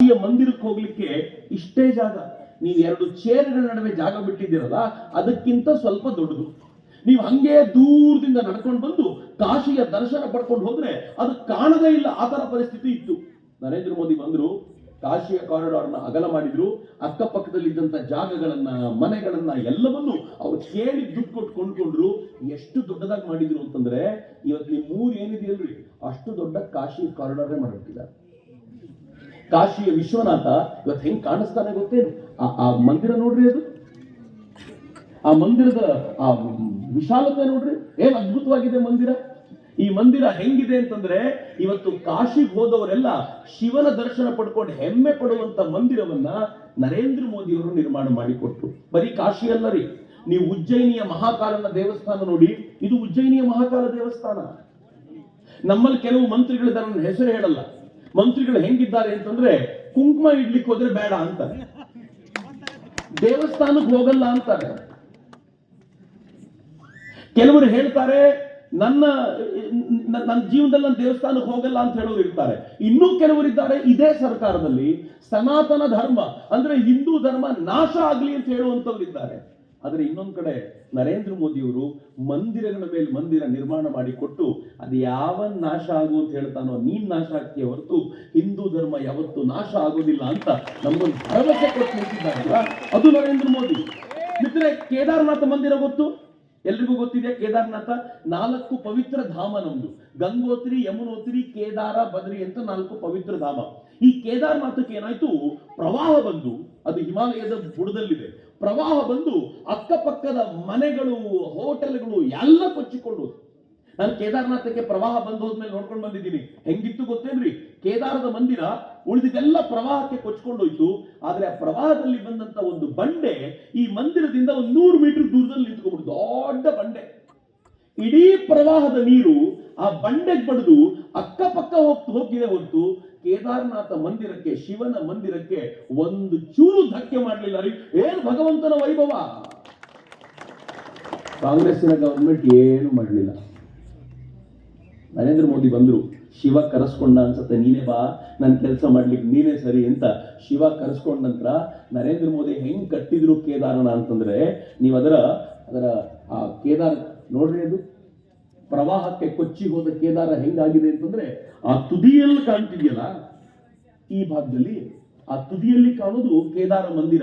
ಈ ಮಂದಿರಕ್ಕೆ ಹೋಗ್ಲಿಕ್ಕೆ ಇಷ್ಟೇ ಜಾಗ. ನೀವು ಎರಡು ಚೇರ್ಗಳ ನಡುವೆ ಜಾಗ ಬಿಟ್ಟಿದ್ದೀರಲ್ಲ, ಅದಕ್ಕಿಂತ ಸ್ವಲ್ಪ ದೊಡ್ಡದು. ನೀವು ಹಂಗೆ ದೂರದಿಂದ ನಡ್ಕೊಂಡು ಬಂದು ಕಾಶಿಯ ದರ್ಶನ ಪಡ್ಕೊಂಡು ಹೋದ್ರೆ ಅದು ಕಾಣದೇ ಇಲ್ಲ, ಆ ಪರಿಸ್ಥಿತಿ ಇತ್ತು. ನರೇಂದ್ರ ಮೋದಿ ಬಂದ್ರು, ಕಾಶಿಯ ಕಾರಿಡಾರ್ನ ಅಗಲ ಮಾಡಿದ್ರು ಅಕ್ಕಪಕ್ಕದಲ್ಲಿದ್ದಂತ ಜಾಗಗಳನ್ನ, ಮನೆಗಳನ್ನ ಎಲ್ಲವನ್ನು ಅವ್ರು ಕೇಳಿ ದುಡ್ಡು ಕೊಟ್ಟು ಕೊಂಡ್ಕೊಂಡ್ರು. ಎಷ್ಟು ದೊಡ್ಡದಾಗಿ ಮಾಡಿದ್ರು ಅಂತಂದ್ರೆ, ಇವತ್ತು ನಿಮ್ಮ ಮೂರು ಏನಿದೆಯಲ್ರಿ ಅಷ್ಟು ದೊಡ್ಡ ಕಾಶಿ ಕಾರಿಡಾರೇ ಮಾಡಿಬಿಟ್ಟಿದ್ದಾರೆ. ಕಾಶಿಯ ವಿಶ್ವನಾಥ ಇವತ್ತು ಹೆಂಗ್ ಕಾಣಿಸ್ತಾನೆ ಗೊತ್ತೇನು? ಆ- ಮಂದಿರ ನೋಡ್ರಿ ಅದು. ಆ ಮಂದಿರದ, ಆ, ವಿಶಾಲತೆ ನೋಡ್ರಿ. ಏನ್ ಅದ್ಭುತವಾಗಿದೆ ಮಂದಿರ. ಈ ಮಂದಿರ ಹೆಂಗಿದೆ ಅಂತಂದ್ರೆ ಇವತ್ತು ಕಾಶಿಗೆ ಹೋದವರೆಲ್ಲ ಶಿವನ ದರ್ಶನ ಪಡ್ಕೊಂಡು ಹೆಮ್ಮೆ ಪಡುವಂತ ಮಂದಿರವನ್ನ ನರೇಂದ್ರ ಮೋದಿ ಅವರು ನಿರ್ಮಾಣ ಮಾಡಿಕೊಟ್ರು. ಬರೀ ಕಾಶಿ ಅಲ್ಲ ರೀ. ನೀವು ಉಜ್ಜಯಿನಿಯ ಮಹಾಕಾಲನ ದೇವಸ್ಥಾನ ನೋಡಿ, ಇದು ಉಜ್ಜಯಿನಿಯ ಮಹಾಕಾಲ ದೇವಸ್ಥಾನ. ನಮ್ಮಲ್ಲಿ ಕೆಲವು ಮಂತ್ರಿಗಳು ನನ್ನ ಹೆಸರು ಹೇಳಲ್ಲ. ಮಂತ್ರಿಗಳು ಹೆಂಗಿದ್ದಾರೆ ಅಂತಂದ್ರೆ ಕುಂಕುಮ ಇಡ್ಲಿಕ್ಕೆ ಹೋದ್ರೆ ಬೇಡ ಅಂತಾರೆ. ದೇವಸ್ಥಾನಕ್ಕೆ ಹೋಗಲ್ಲ ಅಂತಾರೆ. ಕೆಲವರು ಹೇಳ್ತಾರೆ, ನನ್ನ ನನ್ನ ಜೀವನದಲ್ಲಿ ನನ್ನ ದೇವಸ್ಥಾನಕ್ಕೆ ಹೋಗಲ್ಲ ಅಂತ ಹೇಳೋರು ಇರ್ತಾರೆ. ಇನ್ನೂ ಕೆಲವರು ಇದ್ದಾರೆ ಇದೇ ಸರ್ಕಾರದಲ್ಲಿ ಸನಾತನ ಧರ್ಮ, ಅಂದ್ರೆ ಹಿಂದೂ ಧರ್ಮ ನಾಶ ಆಗ್ಲಿ ಅಂತ ಹೇಳುವಂತವ್ರು ಇದ್ದಾರೆ. ಆದ್ರೆ ಇನ್ನೊಂದ್ ಕಡೆ ನರೇಂದ್ರ ಮೋದಿಯವರು ಮಂದಿರಗಳ ಮೇಲೆ ಮಂದಿರ ನಿರ್ಮಾಣ ಮಾಡಿಕೊಟ್ಟು ಅದು ಯಾವ ನಾಶ ಆಗು ಅಂತ ಹೇಳ್ತಾನೋ ನೀನ್ ನಾಶ ಆಗ್ತೀಯ ಹೊರತು ಹಿಂದೂ ಧರ್ಮ ಯಾವತ್ತೂ ನಾಶ ಆಗೋದಿಲ್ಲ ಅಂತ ನಮ್ಗೊಂದು ಭರವಸೆ ಕೊಟ್ಟು ನಿಂತಿದ್ದಾರಲ್ಲ ಅದು ನರೇಂದ್ರ ಮೋದಿ. ಮಿತ್ರ ಕೇದಾರನಾಥ ಮಂದಿರ ಗೊತ್ತು? ಎಲ್ರಿಗೂ ಗೊತ್ತಿದೆ ಕೇದಾರನಾಥ? ನಾಲ್ಕು ಪವಿತ್ರ ಧಾಮ ನಮ್ದು. ಗಂಗೋತ್ರಿ, ಯಮುನೋತ್ರಿ, ಕೇದಾರ, ಬದ್ರಿ ಅಂತ ನಾಲ್ಕು ಪವಿತ್ರ ಧಾಮ. ಈ ಕೇದಾರನಾಥಕ್ಕೆ ಏನಾಯ್ತು? ಪ್ರವಾಹ ಬಂದು, ಅದು ಹಿಮಾಲಯದ ಬುಡದಲ್ಲಿದೆ. ಪ್ರವಾಹ ಬಂದು ಅಕ್ಕಪಕ್ಕದ ಮನೆಗಳು, ಹೋಟೆಲ್ಗಳು ಎಲ್ಲ ಕೊಚ್ಚಿಕೊಂಡು. ನಾನು ಕೇದಾರನಾಥಕ್ಕೆ ಪ್ರವಾಹ ಬಂದು ಹೋದ್ಮೇಲೆ ನೋಡ್ಕೊಂಡು ಬಂದಿದ್ದೀನಿ. ಹೆಂಗಿತ್ತು ಗೊತ್ತೇನ್ರಿ? ಕೇದಾರದ ಮಂದಿರ ಉಳಿದಿದ್ದೆಲ್ಲ ಪ್ರವಾಹಕ್ಕೆ ಕೊಚ್ಕೊಂಡೋಯ್ತು. ಆದ್ರೆ ಆ ಪ್ರವಾಹದಲ್ಲಿ ಬಂದಂತ ಒಂದು ಬಂಡೆ ಈ ಮಂದಿರದಿಂದ ಒಂದು ನೂರು ಮೀಟರ್ ದೂರದಲ್ಲಿ ನಿಂತ್ಕೊಂಡು ದೊಡ್ಡ ಬಂಡೆ. ಇಡೀ ಪ್ರವಾಹದ ನೀರು ಆ ಬಂಡೆಗೆ ಬಡಿದು ಅಕ್ಕಪಕ್ಕ ಹೋಗ್ತು ಹೋಗಿದೆ ಹೊರತು ಕೇದಾರನಾಥ ಮಂದಿರಕ್ಕೆ, ಶಿವನ ಮಂದಿರಕ್ಕೆ ಒಂದು ಚೂರು ಧಕ್ಕೆ ಮಾಡಲಿಲ್ಲ ರೀ. ಏನು ಭಗವಂತನ ವೈಭವ? ಕಾಂಗ್ರೆಸ್ಸಿನ ಗವರ್ಮೆಂಟ್ ಏನು ಮಾಡಲಿಲ್ಲ. ನರೇಂದ್ರ ಮೋದಿ ಬಂದರು, ಶಿವ ಕರೆಸ್ಕೊಂಡ ಅನ್ಸುತ್ತೆ, ನೀನೇ ಬಾ ನನ್ನ ಕೆಲಸ ಮಾಡ್ಲಿಕ್ಕೆ ನೀನೇ ಸರಿ ಅಂತ. ಶಿವ ಕರೆಸ್ಕೊಂಡ ನಂತರ ನರೇಂದ್ರ ಮೋದಿ ಹೆಂಗ್ ಕಟ್ಟಿದ್ರು ಕೇದಾರನ ಅಂತಂದ್ರೆ, ನೀವು ಅದರ ಅದರ, ಆ ಕೇದಾರ ನೋಡ್ರಿ ಅದು. ಪ್ರವಾಹಕ್ಕೆ ಕೊಚ್ಚಿ ಹೋದ ಕೇದಾರ ಹೆಂಗಾಗಿದೆ ಅಂತಂದ್ರೆ, ಆ ತುದಿಯಲ್ಲಿ ಕಾಣ್ತಿದೆಯಲ್ಲ, ಈ ಭಾಗದಲ್ಲಿ, ಆ ತುದಿಯಲ್ಲಿ ಕಾಣೋದು ಕೇದಾರ ಮಂದಿರ.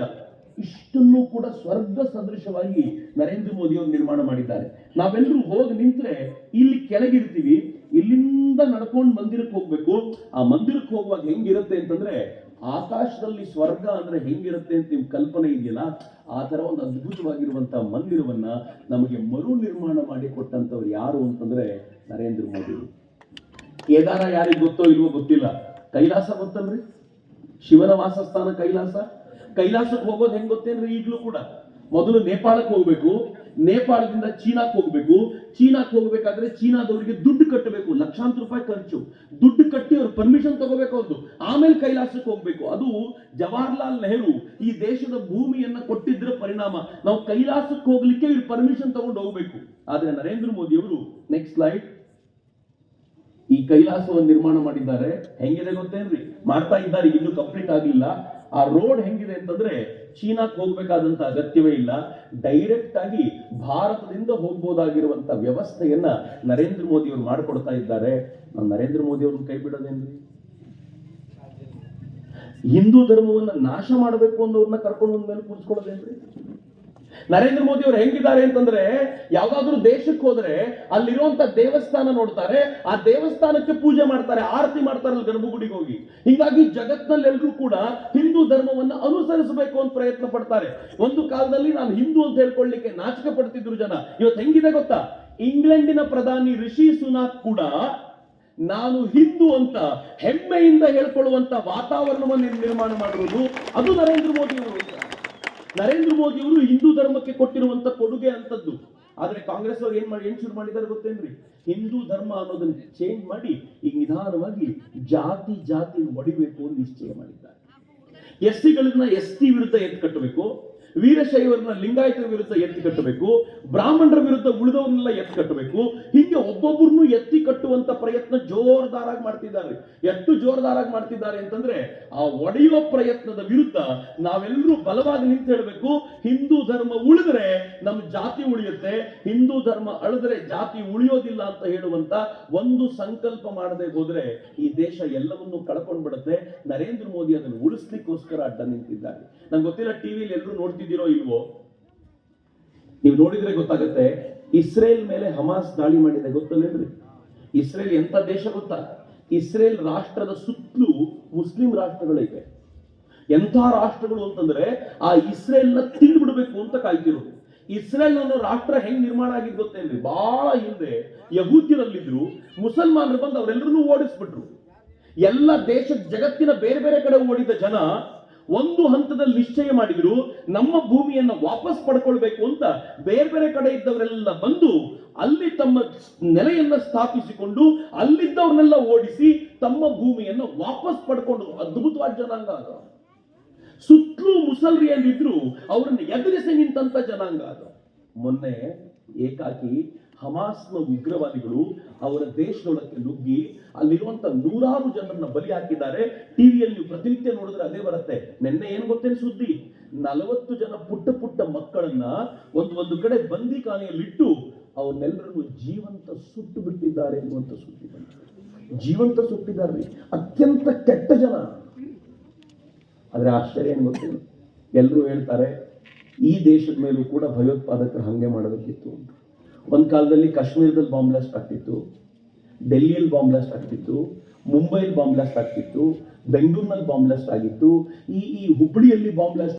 ಇಷ್ಟನ್ನು ಕೂಡ ಸ್ವರ್ಗ ಸದೃಶವಾಗಿ ನರೇಂದ್ರ ಮೋದಿ ಅವರು ನಿರ್ಮಾಣ ಮಾಡಿದ್ದಾರೆ. ನಾವೆಲ್ಲರೂ ಹೋಗಿ ನಿಂತರೆ ಇಲ್ಲಿ ಕೆಳಗಿರ್ತೀವಿ ಇಲ್ಲಿಂದ ನಡ್ಕೊಂಡು ಮಂದಿರಕ್ಕೆ ಹೋಗ್ಬೇಕು? ಆ ಮಂದಿರಕ್ಕೆ ಹೋಗುವಾಗ ಹೆಂಗಿರುತ್ತೆ ಅಂತಂದ್ರೆ ಆಕಾಶದಲ್ಲಿ ಸ್ವರ್ಗ ಅಂದ್ರೆ ಹೆಂಗಿರುತ್ತೆ ಅಂತ ನಿಮ್ ಕಲ್ಪನೆ ಇದೆಯಲ್ಲ? ಆ ತರ ಒಂದು ಅದ್ಭುತವಾಗಿರುವಂತಹ ಮಂದಿರವನ್ನ ನಮಗೆ ಮರು ನಿರ್ಮಾಣ ಮಾಡಿ ಕೊಟ್ಟಂತವ್ರು ಯಾರು ಅಂತಂದ್ರೆ ನರೇಂದ್ರ ಮೋದಿ. ಕೇದಾರ ಯಾರಿಗೆ ಗೊತ್ತೋ ಇಲ್ವೋ ಗೊತ್ತಿಲ್ಲ. ಕೈಲಾಸ ಗೊತ್ತಲ್ರಿ? ಶಿವನ ವಾಸಸ್ಥಾನ ಕೈಲಾಸ? ಕೈಲಾಸಕ್ಕೆ ಹೋಗೋದು ಹೆಂಗ್ ಗೊತ್ತೇನ್ರಿ ಈಗಲೂ ಕೂಡ? ಮೊದಲು ನೇಪಾಳಕ್ಕೆ ಹೋಗ್ಬೇಕು. ನೇಪಾಳದಿಂದ ಚೀನಾಕ್ ಹೋಗ್ಬೇಕು. ಚೀನಾಕ್ ಹೋಗ್ಬೇಕಾದ್ರೆ ಚೀನಾದವರಿಗೆ ದುಡ್ಡು ಕಟ್ಟಬೇಕು. ಲಕ್ಷಾಂತರ ರೂಪಾಯಿ ಖರ್ಚು. ದುಡ್ಡು ಕಟ್ಟಿ ಅವ್ರು ಪರ್ಮಿಷನ್ ತಗೋಬೇಕು ಅವ್ರದ್ದು ಆಮೇಲೆ ಕೈಲಾಸಕ್ಕೆ ಹೋಗ್ಬೇಕು. ಅದು ಜವಾಹರ್ಲಾಲ್ ನೆಹರು ಈ ದೇಶದ ಭೂಮಿಯನ್ನ ಕೊಟ್ಟಿದ್ರ ಪರಿಣಾಮ. ನಾವು ಕೈಲಾಸಕ್ಕೆ ಹೋಗ್ಲಿಕ್ಕೆ ಇವ್ರು ಪರ್ಮಿಷನ್ ತಗೊಂಡು ಹೋಗ್ಬೇಕು. ಆದ್ರೆ ನರೇಂದ್ರ ಮೋದಿ ಅವರು ನೆಕ್ಸ್ಟ್ ಸ್ಲೈಡ್ ಈ ಕೈಲಾಸವನ್ನು ನಿರ್ಮಾಣ ಮಾಡಿದ್ದಾರೆ. ಹೆಂಗಿದೆ ಗೊತ್ತೇನ್ರಿ? ಮಾಡ್ತಾ ಇದ್ದಾರೆ. ಇನ್ನೂ ಕಂಪ್ಲೀಟ್ ಆಗಿಲ್ಲ. ಆ ರೋಡ್ ಹೆಂಗಿದೆ ಅಂತಂದ್ರೆ ಚೀನಾಕ್ಕೆ ಹೋಗ್ಬೇಕಾದಂತ ಅಗತ್ಯವೇ ಇಲ್ಲ. ಡೈರೆಕ್ಟ್ ಆಗಿ ಭಾರತದಿಂದ ಹೋಗ್ಬೋದಾಗಿರುವಂತ ವ್ಯವಸ್ಥೆಯನ್ನ ನರೇಂದ್ರ ಮೋದಿ ಅವರು ಮಾಡಿಕೊಡ್ತಾ ಇದ್ದಾರೆ. ನಾವು ನರೇಂದ್ರ ಮೋದಿ ಅವ್ರನ್ನ ಕೈ ಬಿಡೋದೇನ್ರಿ? ಹಿಂದೂ ಧರ್ಮವನ್ನ ನಾಶ ಮಾಡಬೇಕು ಅನ್ನೋರ್ನ ಕರ್ಕೊಂಡು ಮೇಲೆ ಕೂರಿಸ್ಕೊಳ್ಳೋದೇನ್ರಿ? ನರೇಂದ್ರ ಮೋದಿ ಅವರು ಹೆಂಗಿದ್ದಾರೆ ಅಂತಂದ್ರೆ ಯಾವ್ದಾದ್ರು ದೇಶಕ್ಕೆ ಹೋದ್ರೆ ಅಲ್ಲಿರುವಂತ ದೇವಸ್ಥಾನ ನೋಡ್ತಾರೆ, ಆ ದೇವಸ್ಥಾನಕ್ಕೆ ಪೂಜೆ ಮಾಡ್ತಾರೆ, ಆರತಿ ಮಾಡ್ತಾರೆ ಅಲ್ಲಿ ಗರ್ಭಗುಡಿಗೆ ಹೋಗಿ. ಹೀಗಾಗಿ ಜಗತ್ನಲ್ಲೆಲ್ಲರೂ ಕೂಡ ಹಿಂದೂ ಧರ್ಮವನ್ನ ಅನುಸರಿಸಬೇಕು ಅಂತ ಪ್ರಯತ್ನ ಪಡ್ತಾರೆ. ಒಂದು ಕಾಲದಲ್ಲಿ ನಾನು ಹಿಂದೂ ಅಂತ ಹೇಳ್ಕೊಳ್ಳಿಕ್ಕೆ ನಾಚಿಕೆ ಪಡ್ತಿದ್ರು ಜನ. ಇವತ್ತು ಹೆಂಗಿದೆ ಗೊತ್ತಾ? ಇಂಗ್ಲೆಂಡಿನ ಪ್ರಧಾನಿ ರಿಷಿ ಸುನಾಕ್ ಕೂಡ ನಾನು ಹಿಂದೂ ಅಂತ ಹೆಮ್ಮೆಯಿಂದ ಹೇಳ್ಕೊಳ್ಳುವಂತ ವಾತಾವರಣವನ್ನು ನಿರ್ಮಾಣ ಮಾಡಿರುವುದು ಅದು ನರೇಂದ್ರ ಮೋದಿ ಅವರು. ನರೇಂದ್ರ ಮೋದಿ ಅವರು ಹಿಂದೂ ಧರ್ಮಕ್ಕೆ ಕೊಟ್ಟಿರುವಂತ ಕೊಡುಗೆ ಅಂತದ್ದು. ಆದ್ರೆ ಕಾಂಗ್ರೆಸ್ ಅವ್ರು ಏನ್ ಮಾಡಿ, ಏನ್ ಶುರು ಮಾಡಿದ್ದಾರೆ ಗೊತ್ತೇನ್ರಿ? ಹಿಂದೂ ಧರ್ಮ ಅನ್ನೋದನ್ನ ಚೇಂಜ್ ಮಾಡಿ, ಈಗ ನಿಧಾನವಾಗಿ ಜಾತಿ ಜಾತಿ ಒಡಿಬೇಕು ಅಂತ ನಿಶ್ಚಯ ಮಾಡಿದ್ದಾರೆ. ಎಸ್ ಸಿಗಳನ್ನ ಎಸ್ ಟಿ ವಿರುದ್ಧ ಎತ್ತು ಕಟ್ಟಬೇಕು. ವೀರಶೈವರನ್ನ ಲಿಂಗಾಯತರ ವಿರುದ್ಧ ಎತ್ತಿ ಕಟ್ಟಬೇಕು, ಬ್ರಾಹ್ಮಣರ ವಿರುದ್ಧ ಉಳಿದವ್ರನ್ನೆಲ್ಲ ಎತ್ತಿ ಕಟ್ಟಬೇಕು, ಹಿಂಗೆ ಒಬ್ಬೊಬ್ಬರನ್ನು ಎತ್ತಿ ಕಟ್ಟುವಂತ ಪ್ರಯತ್ನ ಜೋರ್ದಾರಾಗಿ ಮಾಡ್ತಿದ್ದಾರೆ. ಎಷ್ಟು ಜೋರ್ದಾರಾಗಿ ಮಾಡ್ತಿದ್ದಾರೆ ಅಂತಂದ್ರೆ, ಆ ಒಡೆಯುವ ಪ್ರಯತ್ನದ ವಿರುದ್ಧ ನಾವೆಲ್ಲರೂ ಬಲವಾಗಿ ನಿಂತು ಹೇಳಬೇಕು, ಹಿಂದೂ ಧರ್ಮ ಉಳಿದ್ರೆ ನಮ್ಮ ಜಾತಿ ಉಳಿಯುತ್ತೆ, ಹಿಂದೂ ಧರ್ಮ ಅಳಿದ್ರೆ ಜಾತಿ ಉಳಿಯೋದಿಲ್ಲ ಅಂತ ಹೇಳುವಂತ ಒಂದು ಸಂಕಲ್ಪ ಮಾಡದೆ ಹೋದ್ರೆ ಈ ದೇಶ ಎಲ್ಲವನ್ನೂ ಕಳ್ಕೊಂಡ್ಬಿಡುತ್ತೆ. ನರೇಂದ್ರ ಮೋದಿ ಅದನ್ನು ಉಳಿಸ್ಲಿಕ್ಕೋಸ್ಕರ ಅಡ್ಡ ನಿಂತಿದ್ದಾರೆ. ನಂಗೆ ಗೊತ್ತಿಲ್ಲ, ಟಿವಿಲಿ ಎಲ್ಲರೂ ನೋಡ್ತಿದ್ದೀರೋ ಇಲ್ವೋ? ನೀವು ನೋಡಿದ್ರೆ ಗೊತ್ತಾಗುತ್ತೆ, ಇಸ್ರೇಲ್ ಮೇಲೆ ಹಮಾಸ್ ದಾಳಿ ಮಾಡಿದೆ, ಗೊತ್ತಲ್ಲೇನ್ರಿ? ಇಸ್ರೇಲ್ ಎಂತ ದೇಶ ಗೊತ್ತಾ? ಇಸ್ರೇಲ್ ರಾಷ್ಟ್ರದ ಸುತ್ತಲೂ ಮುಸ್ಲಿಂ ರಾಷ್ಟ್ರಗಳಿವೆ. ಎಂಥ ರಾಷ್ಟ್ರಗಳು ಅಂತಂದ್ರೆ, ಆ ಇಸ್ರೇಲ್ನ ತಿಂದ್ಬಿಡ್ಬೇಕು ಅಂತ ಕಾಯ್ತಿರೋದು. ಇಸ್ರೇಲ್ ಅನ್ನೋ ರಾಷ್ಟ್ರ ಹೆಂಗ್ ನಿರ್ಮಾಣ ಆಗಿದ್ ಗೊತ್ತೇನ್ರಿ? ಬಹಳ ಹಿಂದೆ ಯಹೂದ್ಯರಲ್ಲಿದ್ರು, ಮುಸಲ್ಮಾನರು ಬಂದು ಅವರೆಲ್ಲರನ್ನೂ ಓಡಿಸ್ಬಿಟ್ರು. ಎಲ್ಲ ದೇಶ ಜಗತ್ತಿನ ಬೇರೆ ಬೇರೆ ಕಡೆ ಓಡಿದ ಜನ ಒಂದು ಹಂತದಲ್ಲಿ ನಿಶ್ಚಯ ಮಾಡಿದ್ರು ನಮ್ಮ ಭೂಮಿಯನ್ನ ವಾಪಸ್ ಪಡ್ಕೊಳ್ಬೇಕು ಅಂತ ಬೇರೆ ಬೇರೆ ಕಡೆ ಇದ್ದವರೆಲ್ಲ ಬಂದು ಅಲ್ಲಿ ತಮ್ಮ ನೆಲೆಯನ್ನ ಸ್ಥಾಪಿಸಿಕೊಂಡು ಅಲ್ಲಿದ್ದವ್ರನ್ನೆಲ್ಲ ಓಡಿಸಿ ತಮ್ಮ ಭೂಮಿಯನ್ನ ವಾಪಸ್ ಪಡ್ಕೊಂಡು ಅದ್ಭುತವಾದ ಜನಾಂಗ ಅದು. ಸುತ್ತಲೂ ಮುಸಲ್ರಿಯಲ್ಲಿದ್ರು ಅವರನ್ನು ಎದುರಿಸಿ ನಿಂತಂತ ಜನಾಂಗ ಅದು. ಮೊನ್ನೆ ಏಕಾಕಿ ಹಮಾಸ್ನ ಉಗ್ರವಾದಿಗಳು ಅವರ ದೇಶದೊಳಕ್ಕೆ ನುಗ್ಗಿ ಅಲ್ಲಿರುವಂತ ನೂರಾರು ಜನರನ್ನ ಬಲಿ ಹಾಕಿದ್ದಾರೆ. ಟಿವಿಯಲ್ಲಿ ಪ್ರತಿನಿತ್ಯ ನೋಡಿದ್ರೆ ಅದೇ ಬರುತ್ತೆ. ನಿನ್ನೆ ಏನ್ ಗೊತ್ತೇನು ಸುದ್ದಿ? ನಲವತ್ತು ಜನ ಪುಟ್ಟ ಪುಟ್ಟ ಮಕ್ಕಳನ್ನ ಒಂದು ಒಂದು ಕಡೆ ಬಂದಿ ಕಾಣೆಯಲ್ಲಿಟ್ಟು ಅವ್ರನ್ನೆಲ್ಲರನ್ನು ಜೀವಂತ ಸುಟ್ಟು ಬಿಟ್ಟಿದ್ದಾರೆ ಎನ್ನುವಂತ ಸುದ್ದಿ ಬಂತು. ಜೀವಂತ ಸುಟ್ಟಿದ್ದಾರೆ. ಅತ್ಯಂತ ಕೆಟ್ಟ ಜನ. ಆದ್ರೆ ಆಶ್ಚರ್ಯ ಏನು ಗೊತ್ತಿಲ್ಲ ಎಲ್ಲರೂ ಹೇಳ್ತಾರೆ, ಈ ದೇಶದ ಮೇಲೂ ಕೂಡ ಭಯೋತ್ಪಾದಕರು ಹಂಗೆ ಮಾಡಬೇಕಿತ್ತು ಅಂತ. ಒಂದು ಕಾಲದಲ್ಲಿ ಕಾಶ್ಮೀರದಲ್ಲಿ ಬಾಂಬ್ ಬ್ಲಾಸ್ಟ್ ಆಗ್ತಿತ್ತು, ಡೆಲ್ಲಿಯಲ್ಲಿ ಬಾಂಬ್ ಬ್ಲಾಸ್ಟ್ ಆಗ್ತಿತ್ತು, ಮುಂಬೈಲಿ ಬಾಂಬ್ ಬ್ಲಾಸ್ಟ್ ಆಗ್ತಿತ್ತು, ಬೆಂಗಳೂರಿನಲ್ಲಿ ಬಾಂಬ್ ಬ್ಲಾಸ್ಟ್ ಆಗಿತ್ತು. ಈ ಈ ಹುಬ್ಬಳ್ಳಿಯಲ್ಲಿ ಬಾಂಬ್ ಬ್ಲಾಸ್ಟ್